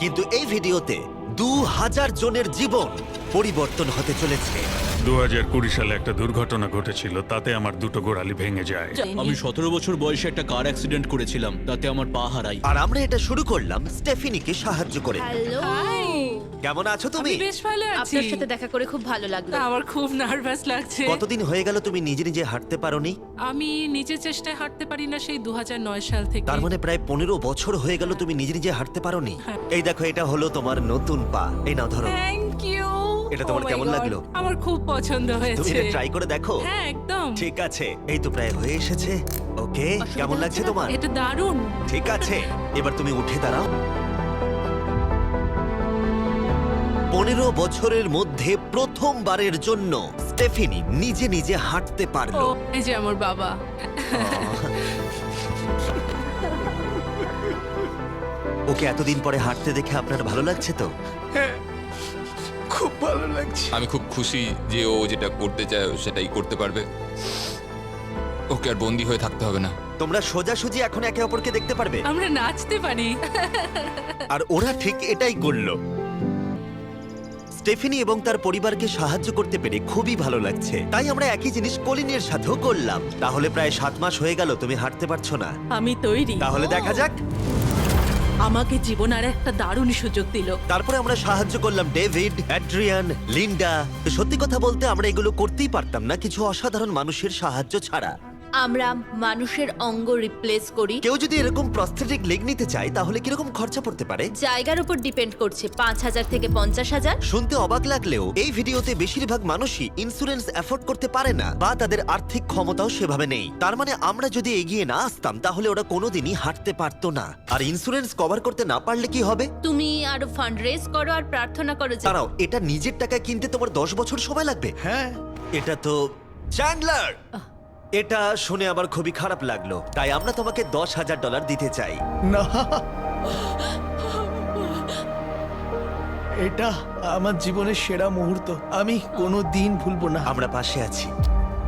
কিন্তু এই ভিডিওতে দু হাজার জনের জীবন পরিবর্তন হতে চলেছে। দু হাজার কুড়ি সালে একটা দুর্ঘটনা ঘটেছিল তাতে আমার দুটো গোড়ালি ভেঙে যায়। আমি সতেরো বছর বয়সে একটা কার অ্যাক্সিডেন্ট করেছিলাম তাতে আমার পা হারাই আর আমরা এটা শুরু করলাম স্টেফিনিকে সাহায্য করে। হ্যালো। কেমন আছো তুমি? আমি বেশ ভালো আছি। আপনার সাথে দেখা করে খুব ভালো লাগল। আমার খুব নার্ভাস লাগছে। কতদিন হয়ে গেল তুমি নিজে নিজে হাঁটতে পারোনি? আমি নিজের চেষ্টায় হাঁটতে পারি না সেই 2009 সাল থেকে। তার মানে প্রায় পনেরো বছর হয়ে গেল তুমি নিজে নিজে হাঁটতে পারোনি? হ্যাঁ। এই দেখো এটা হলো তোমার নতুন পা। এই নাও ধরো। থ্যাংক ইউ এটা তোমার কেমন লাগল? আমার খুব পছন্দ তুমি হয়েছে। এটা ট্রাই করে দেখো? হ্যাঁ একদম। ঠিক আছে এই তো প্রায় হয়ে এসেছে। ওকে কেমন লাগছে তোমার? এটা দারুণ। ঠিক আছে এবার তুমি উঠে দাঁড়াও। পনেরো বছরের মধ্যে প্রথমবারের জন্য স্টেফিনি নিজে নিজে হাঁটতে ও পারল এই যে আমার বাবা। ওকে এতদিন পরে হাঁটতে দেখে আপনার ভালো লাগছে তো? খুব ভালো লাগছে। আমি খুব খুশি যে ও যেটা করতে চায় ও সেটাই করতে পারবে। ওকে আর বন্দি হয়ে থাকতে হবে না। তোমরা সোজাসুজি এখন একে অপরকে দেখতে পারবে? আমরা নাচতে পারি। আর ওরা ঠিক এটাই করল। স্টেফিনি এবং তার পরিবারকে সাহায্য করতে পেরে খুবই ভালো লাগছে। তাই আমরা একই জিনিস কলিনের সাথেও করলাম। তাহলে প্রায় সাত মাস হয়ে গেল তুমি হাঁটতে পারছ না। আমি তৈরি। তাহলে দেখা যাক। আমাকে জীবন আর একটা দারুণ সুযোগ দিল। তারপরে আমরা সাহায্য করলাম ডেভিড অ্যাড্রিয়ান লিন্ডা। সত্যি কথা বলতে আমরা এগুলো করতেই পারতাম না কিছু অসাধারণ মানুষের সাহায্য ছাড়া। আমরা মানুষের অঙ্গ রিপ্লেস করি। কেউ যদি এরকম প্রস্থেটিক লেগ নিতে চায় তাহলে কীরকম খরচা পড়তে পারে? জায়গার উপর ডিপেন্ড করছে পাঁচ হাজার থেকে পঞ্চাশ হাজার। শুনতে অবাক লাগলেও এই ভিডিওতে বেশিরভাগ মানুষই ইন্স্যুরেন্স অ্যাফোর্ড করতে পারে না বা তাদের আর্থিক ক্ষমতাও সেভাবে নেই। তার মানে আমরা যদি এগিয়ে না আসতাম তাহলে ওরা কোনোদিনই হাঁটতে পারতো না। আর ইন্স্যুরেন্স কভার করতে না পারলে কি হবে? তুমি আরও ফান্ড রেজ করো আর প্রার্থনা করো যে দাঁড়াও এটা নিজের টাকায় কিনতে তোমার দশ বছর সময় লাগবে? হ্যাঁ। এটা তো চ্যান্ডলার এটা শুনে আমার খুবই খারাপ লাগল তাই আমরা তোমাকে দশ হাজার ডলার দিতে চাই। না। এটা আমার জীবনের সেরা মুহূর্ত আমি কোনো দিন ভুলবো না। আমরা পাশে আছি।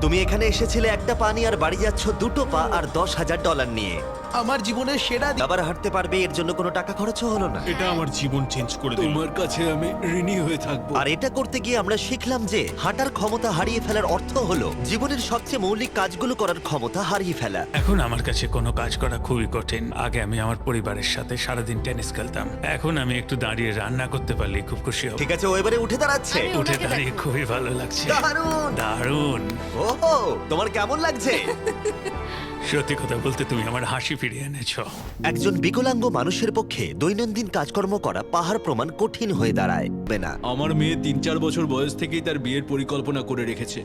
তুমি এখানে এসেছিলে একটা পানি আর বাড়ি যাচ্ছ দুটো পা আর দশ হাজার ডলার নিয়ে। আমার জীবনের সেরা দিন। আবার হাঁটতে পারবে এর জন্য কোনো টাকা খরচও হলো না। এটা আমার জীবন চেঞ্জ করে দিল। তোমার কাছে আমি ঋণী হয়ে থাকব। আর এটা করতে গিয়ে আমরা শিখলাম যে হাঁটার ক্ষমতা হারিয়ে ফেলার অর্থ হলো জীবনের সবচেয়ে মৌলিক কাজগুলো করার ক্ষমতা হারিয়ে ফেলা। এখন আমার কাছে কোনো কাজ করা খুবই কঠিন। আগে আমি আমার পরিবারের সাথে সারাদিন টেনিস খেলতাম। এখন আমি একটু দাঁড়িয়ে রান্না করতে পারলে খুব খুশি হব। ঠিক আছে ও এবারে উঠে দাঁড়াচ্ছে। আমি উঠে ওনাকে দাঁড়িয়ে খুবই ভালো লাগছে। দারুণ! দারুণ! ওহো তোমার কেমন লাগছে? সত্যি কথা বলতে তুমি আমার হাসি ফিরিয়ে এনেছো। একজন বিকলাঙ্গ মানুষের পক্ষে দৈনন্দিন কাজকর্ম করা পাহাড় প্রমাণ কঠিন হয়ে দাঁড়ায় হবে না আমার মেয়ে তিন চার বছর বয়স থেকেই তার বিয়ের পরিকল্পনা করে রেখেছে।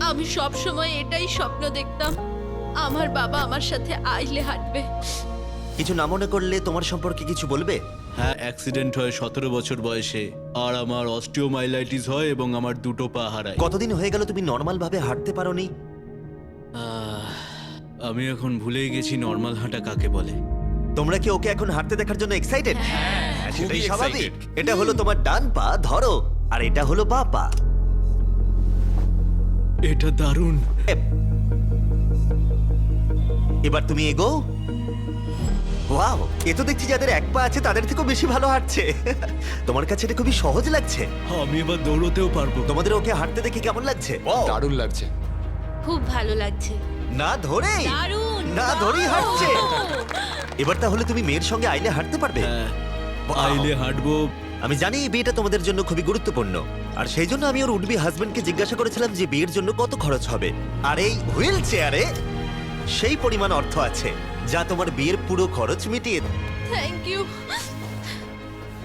আমি সব সময় এটাই স্বপ্ন দেখতাম আমার বাবা আমার সাথে আইলে হাঁটবে। কিছু না মনে করলে তোমার সম্পর্কে কিছু বলবে? হ্যাঁ অ্যাক্সিডেন্ট হয় সতেরো বছর বয়সে আর আমার অস্টিওমাইলাইটিস হয় এবং আমার দুটো পা হারায়। কতদিন হয়ে গেল তুমি নর্মাল ভাবে হাঁটতে পারোনি? আহ, আমি এখন ভুলেই গেছি নর্মাল হাঁটা কাকে বলে। তোমরা কি ওকে এখন হাঁটতে দেখার জন্য এক্সাইটেড সেটাই খুবই স্বাভাবিক। এটা হলো তোমার ডান পা ধরো। আর এটা হলো বা পা। এটা দারুণ। এবার তুমি এগো। ওয়াও এ তো দেখছি যাদের এক পা আছে তাদের থেকেও বেশি ভালো হাঁটছে। তোমার কাছে এটা খুবই সহজ লাগছে। আমি এবার দৌড়তেও পারব। তোমাদের ওকে হাঁটতে দেখে কেমন লাগছে? দারুণ লাগছে। খুব ভালো লাগছে। না ধরে দারুণ না ধরেই হাঁটছে। এবার তাহলে তুমি মেয়ের সঙ্গে আইলে হাঁটতে পারবে? হ্যাঁ Wow! আইলে হাঁটবো। আমি জানি এই বিয়েটা তোমাদের জন্য খুবই গুরুত্বপূর্ণ। আর সেই জন্য আমি ওর উডবি হাজবেন্ডকে জিজ্ঞাসা করেছিলাম যে বিয়ের জন্য কত খরচ হবে। আর এই হুইল চেয়ারে সেই পরিমাণ অর্থ আছে যা তোমার বিয়ের পুরো খরচ মিটিয়ে দেবে। থ্যাংক ইউ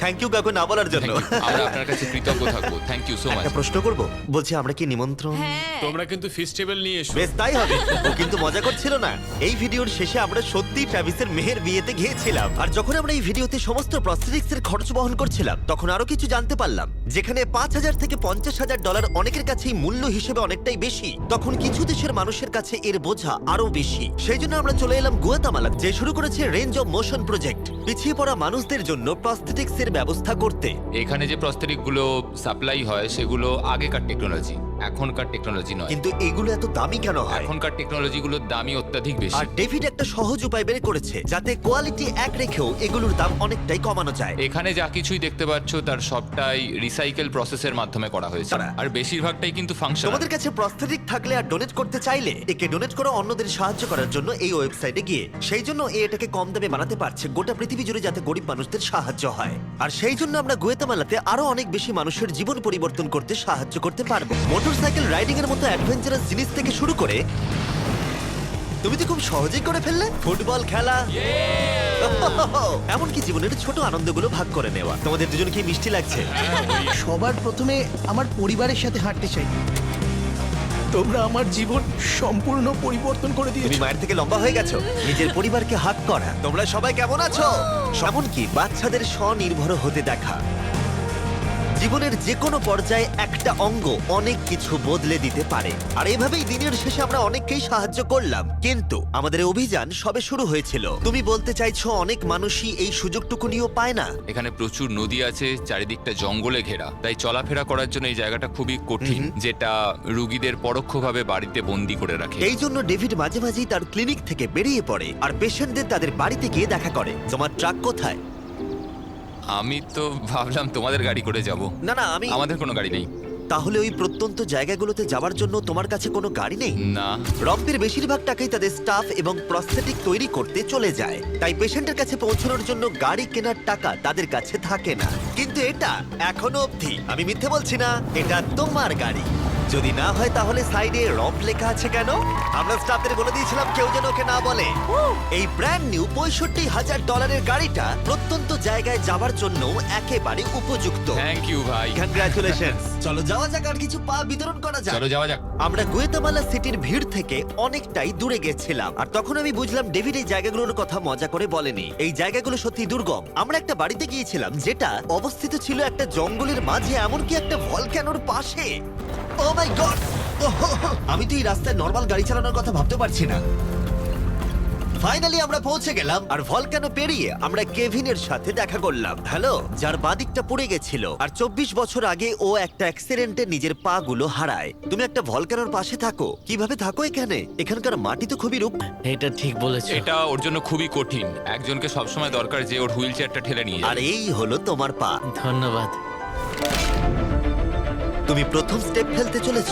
থ্যাংক ইউ কাকু না বলার জন্য। Thank you. আমরা আপনার কাছে কৃতজ্ঞ থাকব। থ্যাংক ইউ সো মাচ একটা প্রশ্ন করব? বলছি আমরা কি নিমন্ত্রণ? হ্যাঁ। তোমরা কিন্তু ফেস্টিভ্যাল নিয়ে এসো। বেশ তাই হবে। ও কিন্তু মজা করছিল না। এই ভিডিওর শেষে আমরা সত্যি ট্রাভিসের মেহের বিয়েতে গিয়েছিলাম। আর যখন আমরা এই ভিডিওতে সমস্ত প্রস্থেটিক্স এর খরচ বহন করছিলাম তখন আরও কিছু জানতে পারলাম। যেখানে পাঁচ হাজার থেকে পঞ্চাশ হাজার ডলার অনেকের কাছেই মূল্য হিসেবে অনেকটাই বেশি। তখন কিছু দেশের মানুষের কাছে এর বোঝা আরও বেশি। সেই জন্য আমরা চলে এলাম গুয়াতামালা যে শুরু করেছে রেঞ্জ অফ মোশন প্রজেক্ট পিছিয়ে পড়া মানুষদের জন্য প্রস্থেটিক্স এর ব্যবস্থা করতে। এখানে যে প্রস্তরিকগুলো সাপ্লাই হয় সেগুলো আগেকার টেকনোলজি এখনকার টেকনোলজি নয়। কিন্তু এগুলো এত দামি কেন হয়? এখনকার টেকনোলজি গুলোর দামই অত্যাধিক বেশি। আর ডেভিড একটা সহজ উপায় বের করেছে যাতে কোয়ালিটি এক রেখেও এগুলোর দাম অনেকটাই কমানো যায়। এখানে যা কিছুই দেখতে পাচ্ছ তার সবটাই রিসাইকেল প্রসেসের মাধ্যমে করা হয়েছে। তারা- আর বেশিরভাগটাই কিন্তু ফাংশন তোমাদের কাছে প্রস্থেটিক থাকলে আর ডোনেট করতে চাইলে একে ডোনেট করে অন্যদের সাহায্য করার জন্য এই ওয়েবসাইটে গিয়ে। সেই জন্য এ এটাকে কম দামে বানাতে পারছে গোটা পৃথিবী জুড়ে যাতে গরিব মানুষদের সাহায্য হয়। আর সেই জন্য আমরা গুয়েতামালাতে আরও অনেক বেশি মানুষের জীবন পরিবর্তন করতে সাহায্য করতে পারব। মোটরসাইকেল রাইডিং এর মতো অ্যাডভেঞ্চারাস জিনিস থেকে শুরু করে তুমি তো খুব সহজেই করে ফেললে। ফুটবল খেলা। এমনকি জীবনের ছোট আনন্দগুলো ভাগ করে নেওয়া। তোমাদের দুজনকে মিষ্টি লাগছে। সবার প্রথমে আমার পরিবারের সাথে হাঁটতে চাই। তোমরা আমার জীবন সম্পূর্ণ পরিবর্তন করে তুমি দিয়েছ মায়ের থেকে লম্বা হয়ে গেছো। নিজের পরিবারকে হাত করা। তোমরা সবাই কেমন আছো? এমনকি বাচ্চাদের স্বনির্ভর হতে দেখা। জীবনের যে কোনো পর্যায়ে একটা অঙ্গ অনেক কিছু বদলে দিতে পারে। আর এভাবেই দিনের শেষে আমরা অনেককেই সাহায্য করলাম। কিন্তু আমাদের অভিযান সবে শুরু হয়েছিল। তুমি বলতে চাইছো অনেক মানুষই এই সুযোগটুকু নিয়েও পায় না? এখানে প্রচুর নদী আছে চারিদিকটা জঙ্গলে ঘেরা। তাই চলাফেরা করার জন্য এই জায়গাটা খুবই কঠিন যেটা রুগীদের পরোক্ষভাবে বাড়িতে বন্দি করে রাখে। এই জন্য ডেভিড মাঝে মাঝেই তার ক্লিনিক থেকে বেরিয়ে পড়ে আর পেশেন্টদের তাদের বাড়িতে গিয়ে দেখা করে। তোমার ট্রাক কোথায়? আমি তো ভাবলাম তোমাদের গাড়ি করে যাব। না না আমি আমাদের কোনো গাড়ি নেই। তাহলে ওই প্রত্যন্ত জায়গাগুলোতে যাওয়ার জন্য তোমার কাছে কোনো গাড়ি নেই? না। রক্তের বেশিরভাগ টাকাই তাদের স্টাফ এবং প্রস্থেটিক তৈরি করতে চলে যায়। তাই পেশেন্টের কাছে পৌঁছানোর জন্য গাড়ি কেনার টাকা তাদের কাছে থাকে না। কিন্তু এটা এখনও অবধি। আমি মিথ্যে বলছি না এটা তোমার গাড়ি। যদি না হয় তাহলে সাইডে রম্প লেখা আছে কেন? আমরা স্টাফদের বলে দিয়েছিলাম কেউ যেন ওকে না বলে। এই ব্র্যান্ড নিউ পঁয়ষট্টি হাজার ডলারের গাড়িটা প্রত্যন্ত জায়গায় যাবার জন্য একেবারে উপযুক্ত। থ্যাংক ইউ ভাই। কংগ্রাচুলেশন চলো যাওয়া যাক আর কিছু পা বিতরণ করা যাক। চলো যাওয়া যাক। আমরা গুয়েতামালা সিটির ভিড় থেকে অনেকটাই দূরে গেছিলাম। আর তখন আমি বুঝলাম ডেভিড এই জায়গাগুলোর কথা মজা করে বলেনি। এই জায়গাগুলো সত্যি দুর্গম। আমরা একটা বাড়িতে গিয়েছিলাম যেটা অবস্থিত ছিল একটা জঙ্গলের মাঝে এমনকি একটা ভলক্যানোর পাশে। ও মাই গড আমি তো এই রাস্তায় নর্মাল গাড়ি চালানোর কথা ভাবতে পারছি না। ফাইনালি আমরা পৌঁছে গেলাম আর ভলকানো পেরিয়ে আমরা কেভিনের সাথে দেখা করলাম। হ্যালো যার বাদিকটা পড়ে গেছিল। আর চব্বিশ বছর আগে ও একটা অ্যাক্সিডেন্টে নিজের পা গুলো হারায়। তুমি একটা ভলকানোর পাশে থাকো। কীভাবে থাকো এখানে? এখানকার মাটি তো খুবই রূপ এটা ঠিক বলেছ। এটা ওর জন্য খুবই কঠিন। একজনকে সবসময় দরকার যে ওর হুইল চেয়ারটা ঠেলে নিয়ে আর এই হলো তোমার পা। ধন্যবাদ। তুমি প্রথম স্টেপ ফেলতে চলেছ।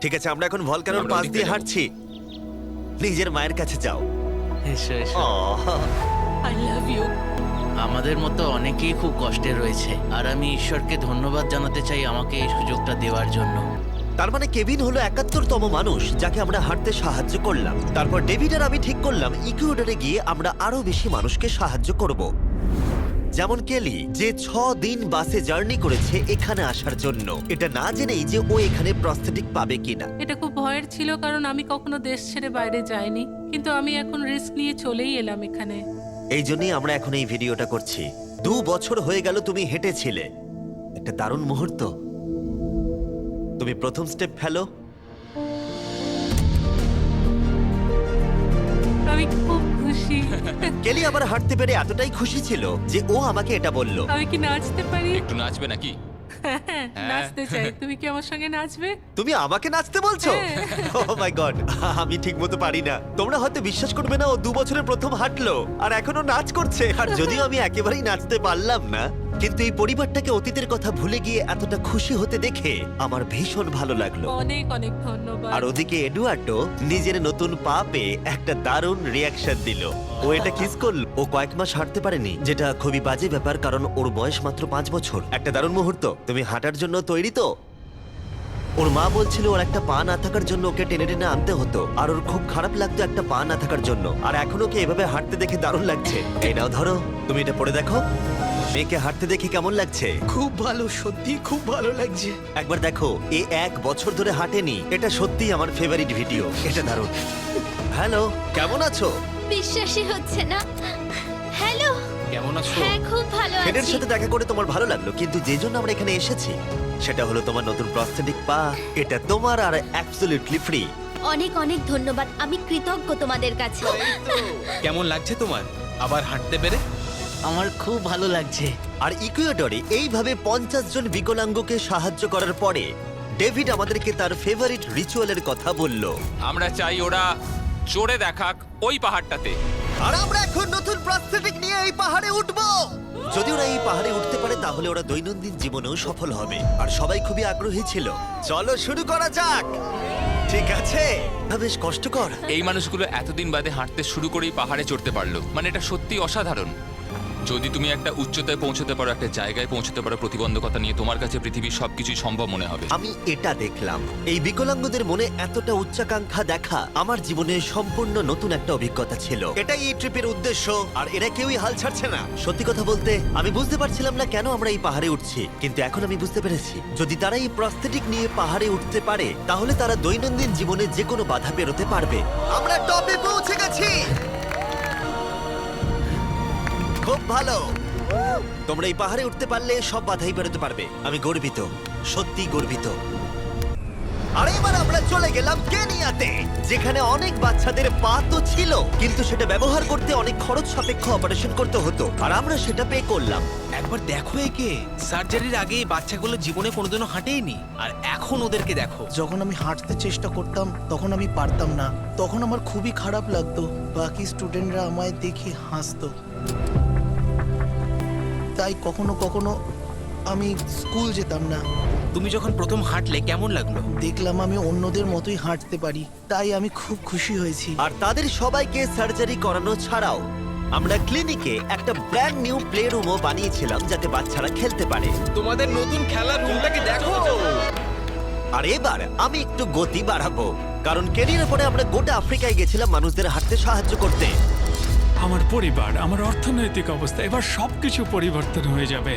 ঠিক আছে আমরা এখন ভলকানোর পাশ দিয়ে হাঁটছি। নিজের মায়ের কাছে যাও। এসো এসো। আহ। আই লাভ ইউ আমাদের মতো অনেকেই খুব কষ্টে রয়েছে আর আমি ঈশ্বরকে ধন্যবাদ জানাতে চাই আমাকে এই সুযোগটা দেওয়ার জন্য। তার মানে কেভিন হলো একাত্তরতম মানুষ যাকে আমরা হাঁটতে সাহায্য করলাম। তারপর ডেভিড আর আমি ঠিক করলাম ইকুয়েডরে গিয়ে আমরা আরও বেশি মানুষকে সাহায্য করব। যেমন কেলি যে ছ দিন বাসে জার্নি করেছে এখানে আসার জন্য। এটা না জেনেই যে ও এখানে প্রস্থেটিক পাবে কিনা। এটা খুব ভয়ের ছিল কারণ আমি কখনো দেশ ছেড়ে বাইরে যাইনি কিন্তু আমি এখন রিস্ক নিয়ে চলেই এলাম এখানে। এই জন্যই আমরা এখন এই ভিডিওটা করছি। দু বছর হয়ে গেল তুমি হেঁটেছিলে। একটা দারুণ মুহূর্ত। তুমি প্রথম স্টেপ ফেলো। আমি খুব খুশি কেলি আবার হাঁটতে পেরে এতটাই খুশি ছিল যে ও আমাকে এটা বলল। আমি কি নাচতে পারি? একটু নাচবে নাকি? হ্যাঁ, নাচতে চাই। তুমি কি আমার সঙ্গে নাচবে? তুমি আমাকে নাচতে বলছো? ও মাই গড আমি ঠিক মতো পারি না। তোমরা হয়তো বিশ্বাস করবে না ও দু বছরের প্রথম হাঁটলো আর এখনও নাচ করছে। আর যদিও আমি একেবারেই নাচতে পারলাম না কিন্তু এই পরিবারটাকে অতীতের কথা ভুলে গিয়ে এতটা খুশি হতে দেখে আমার ভীষণ ভালো লাগল। অনেক অনেক ধন্যবাদ। আর ওদিকে এডুয়ার্ডো নিজের নতুন পা পেয়ে একটা দারুণ রিয়াকশন দিল। ও এটা কিস করল? ও কয়েক মাস হাঁটতে পারেনি যেটা খুবই বাজে ব্যাপার কারণ ওর বয়স মাত্র পাঁচ বছর। একটা দারুণ মুহূর্ত। তুমি হাঁটার জন্য তৈরি তো? ওর মা বলছিল ওর একটা পা না থাকার জন্য ওকে টেনে টেনে আনতে হতো। আর ওর খুব খারাপ লাগতো একটা পা না থাকার জন্য। আর এখন ওকে এভাবে হাঁটতে দেখে দারুণ লাগছে? এই নাও ধরো। তুমি এটা পড়ে দেখো। মেয়েকে হাঁটতে দেখে কেমন লাগছে? খুব ভালো সত্যি খুব ভালো লাগছে। একবার দেখো এ এক বছর ধরে হাঁটেনি। এটা সত্যিই আমার ফেভারিট ভিডিও এটা দারুণ। হ্যালো কেমন আছো? বিশ্বাসই হচ্ছে না। হ্যালো কেমন আছো? হ্যাঁ খুব ভালো ফেডের আছি। সাথে দেখা করে তোমার ভালো লাগল কিন্তু যে জন্য আমরা এখানে এসেছি সেটা হলো তোমার নতুন প্রস্থেটিক পা। এটা তোমার আর অ্যাবসলিউটলি ফ্রি অনেক অনেক ধন্যবাদ। আমি কৃতজ্ঞ তোমাদের কাছে। কেমন লাগছে তোমার? আবার হাঁটতে পেরে? আমার খুব ভালো লাগছে। আর ইকুয়েডরে এইভাবে পঞ্চাশ জন বিকলাঙ্গকে সাহায্য করার পরে ডেভিড আমাদেরকে তার ফেভারিট রিচুয়ালের কথা বলল। আমরা চাই ওরা চড়ে দেখাক ওই পাহাড়টাতে। আর আমরা এখন নতুন প্রস্থেটিক নিয়ে এই পাহাড়ে উঠব। যদি ওরা এই পাহাড়ে উঠতে পারে তাহলে ওরা দৈনন্দিন জীবনেও সফল হবে। আর সবাই খুবই আগ্রহী ছিল। চলো শুরু করা যাক। ঠিক আছে? বেশ কষ্টকর। এই মানুষগুলো এতদিন বাদে হাঁটতে শুরু করেই পাহাড়ে চড়তে পারল। মানে এটা সত্যি অসাধারণ। যদি তুমি একটা উচ্চতায় পৌঁছতে পারো, একটা জায়গায় পৌঁছতে পারো, প্রতিবন্ধকতা নিয়ে তোমার কাছে পৃথিবীর সবকিছুই সম্ভব মনে হবে। আমি এটা দেখলাম। এই বিকলাঙ্গদের মনে এতটা উচ্চাকাঙ্ক্ষা দেখা আমার জীবনে সম্পূর্ণ নতুন একটা অভিজ্ঞতা ছিল। এটাই এই ট্রিপের উদ্দেশ্য, আর এরা কেউই হাল ছাড়ছে না। সত্যি কথা বলতে, আমি বুঝতে পারছিলাম না কেন আমরা এই পাহাড়ে উঠছি, কিন্তু এখন আমি বুঝতে পেরেছি, যদি তারা এই প্রস্থেটিক নিয়ে পাহাড়ে উঠতে পারে, তাহলে তারা দৈনন্দিন জীবনে যে কোনো বাধা পেরোতে পারবে। আমরা টপে পৌঁছে গেছি! খুব ভালো। তোমরা এই পাহাড়ে উঠতে পারলে সব বাধাই বেরোতে পারবে। আমি গর্বিত সত্যি গর্বিত। আর এবার আমরা চলে গেলাম কেনিয়াতে যেখানে অনেক বাচ্চাদের পা তো ছিল কিন্তু সেটা ব্যবহার করতে অনেক খরচ সাপেক্ষ অপারেশন করতে হতো। আর আমরা সেটা পে করলাম। একবার দেখো একে। সার্জারির আগে এই বাচ্চাগুলো জীবনে কোনোদিনও হাঁটেইনি। আর এখন ওদেরকে দেখো। যখন আমি হাঁটতে চেষ্টা করতাম তখন আমি পারতাম না। তখন আমার খুবই খারাপ লাগতো। বাকি স্টুডেন্টরা আমায় দেখে হাসতো। তাই কখনো কখনো আমি স্কুল যেতাম না। তুমি যখন প্রথম হাঁটলে কেমন লাগল? দেখলাম আমি অন্যদের মতোই হাঁটতে পারি। তাই আমি খুব খুশি হয়েছি। আর তাদের সবাইকে সার্জারি করানো ছাড়াও আমরা ক্লিনিকে একটা ব্র্যান্ড নিউ প্লে রুমও বানিয়েছিলাম যাতে বাচ্চারা খেলতে পারে। তোমাদের নতুন খেলার রুমটাকে দেখো। আর এবার আমি একটু গতি বাড়াবো কারণ কেরিয়ার পরে আমরা গোটা আফ্রিকায় গেছিলাম মানুষদের হাঁটতে সাহায্য করতে। আমার পরিবার আমার অর্থনৈতিক অবস্থা এবার সবকিছু পরিবর্তন হয়ে যাবে।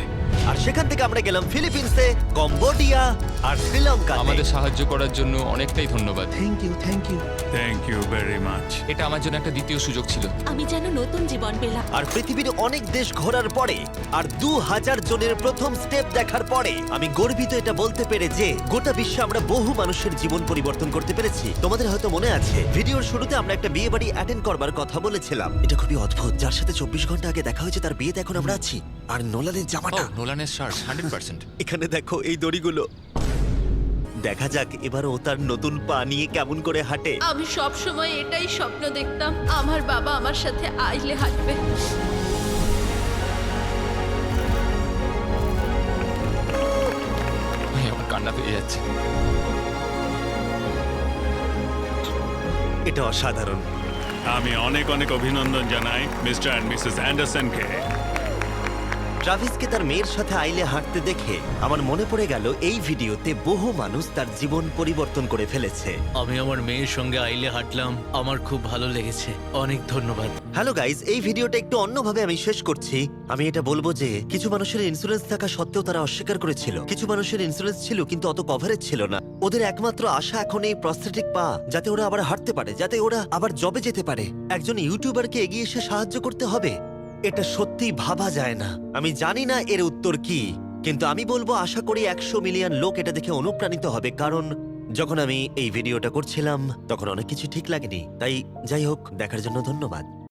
আর সেখান থেকে আমরা গেলাম ফিলিপিন্সে কম্বোডিয়া আর শ্রীলঙ্কা আমাদের সাহায্য করার জন্য অনেকটাই ধন্যবাদ। Thank you thank you thank you very much এটা আমার জন্য একটা দ্বিতীয় সুযোগ ছিল। আমি যেন নতুন জীবন পেলাম। আর পৃথিবীর অনেক দেশ ঘোরার পরে আর দু হাজার জনের প্রথম স্টেপ দেখার পরে আমি গর্বিত এটা বলতে পেরে যে গোটা বিশ্বে আমরা বহু মানুষের জীবন পরিবর্তন করতে পেরেছি। তোমাদের হয়তো মনে আছে ভিডিওর শুরুতে আমরা একটা বিয়ে বাড়ি অ্যাটেন্ড করবার কথা বলেছিলাম। এটা খুবই অদ্ভুত। যার সাথে চব্বিশ ঘণ্টা আগে দেখা হয়েছে তার বিয়েতে এখন আমরা আছি। আর নোলানের জামাটা নোলানের শার্ট হান্ড্রেড পার্সেন্ট এখানে দেখো এই দড়িগুলো। দেখা যাক এবার ও তার নতুন পা নিয়ে কেমন করে হাঁটে। আমি সব সময় এটাই স্বপ্ন দেখতাম আমার বাবা আমার সাথে আইলে হাঁটবে। আমার কান্না পেয়ে যাচ্ছে। এটা অসাধারণ। আমি অনেক অনেক অভিনন্দন জানাই মিস্টার অ্যান্ড মিসেস অ্যান্ডারসনকে। ট্রাভিসকে তার মেয়ের সাথে আইলে হাঁটতে দেখে আমার মনে পড়ে গেল এই ভিডিওতে বহু মানুষ তার জীবন পরিবর্তন করে ফেলেছে। আমি আমার মেয়ের সঙ্গে আইলে হাঁটলাম আমার খুব ভালো লেগেছে। অনেক ধন্যবাদ। হ্যালো গাইজ এই ভিডিওটা একটু অন্যভাবে আমি শেষ করছি। আমি এটা বলব যে কিছু মানুষের ইন্স্যুরেন্স থাকা সত্ত্বেও তারা অস্বীকার করেছিল। কিছু মানুষের ইন্স্যুরেন্স ছিল কিন্তু অত কভারেজ ছিল না। ওদের একমাত্র আশা এখন এই প্রস্থেটিক পা যাতে ওরা আবার হাঁটতে পারে যাতে ওরা আবার জবে যেতে পারে। একজন ইউটিউবারকে এগিয়ে এসে সাহায্য করতে হবে। এটা সত্যিই ভাবা যায় না। আমি জানি না এর উত্তর কি, কিন্তু আমি বলব আশা করি একশো মিলিয়ন লোক এটা দেখে অনুপ্রাণিত হবে, কারণ যখন আমি এই ভিডিওটা করছিলাম, তখন অনেক কিছু ঠিক লাগেনি। তাই যাই হোক, দেখার জন্য ধন্যবাদ।